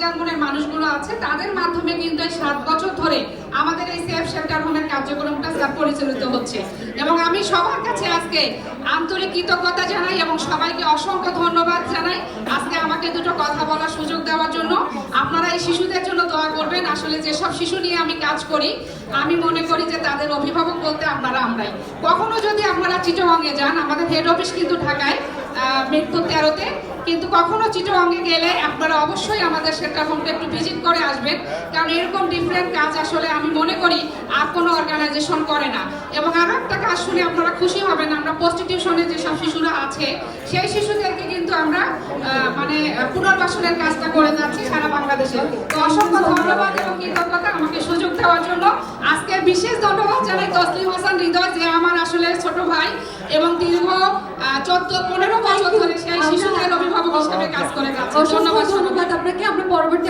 চমৎকার মানুষগুলো আছে, তাদের মাধ্যমে কিন্তু এই সাত বছর ধরে আমাদের এই সেফ শেল্টার হোমের কার্যক্রমটা পরিচালিত হচ্ছে। এবং আমি সবার কাছে আজকে আন্তরিক কৃতজ্ঞতা জানাই এবং সবাইকে অসংখ্য ধন্যবাদ জানাই আজকে আমাকে দুটো কথা বলার সুযোগ দেওয়ার জন্য। আপনারা এই শিশুদের জন্য দোয়া করবেন, আসলে যেসব শিশু নিয়ে আমি কাজ করি, আমি মনে করি যে তাদের অভিভাবক বলতে আপনারা আমরাই। কখনো যদি আপনারা চিটগঙ্গে যান, আমাদের হেড অফিস কিন্তু ঢাকায় মৃত্যু তেরোতে কিন্তু কখনো চিটগঙ্গে গেলে আপনারা অবশ্যই আমাদের সেটা হোমটা একটু ভিজিট করে আসবেন। কারণ এরকম ডিফারেন্ট কাজ আসলে আমি মনে করি আর কোনো অর্গানাইজেশন করে না। এবং আরও একটা কাজ শুনে আপনারা খুশি হবেন, আমরা প্রস্টিটিউশনে যেসব শিশুরা আছে, সেই শিশুদেরকে কিন্তু আমরা মানে পুনর্বাসনের কাজটা করে যাচ্ছি সারা বাংলাদেশে। তো অসংখ্য ধন্যবাদ এবং কৃতজ্ঞতা আমাকে সুযোগ দেওয়ার জন্য। আজকে বিশেষ ধন্যবাদ জানাই তসলিম হাসান হৃদয়, যে আমার আসলে ছোট ভাই এবং দীর্ঘ চোদ্দ, পনেরো বছর ধন্যবাদ আপনাকে আমরা পরবর্তী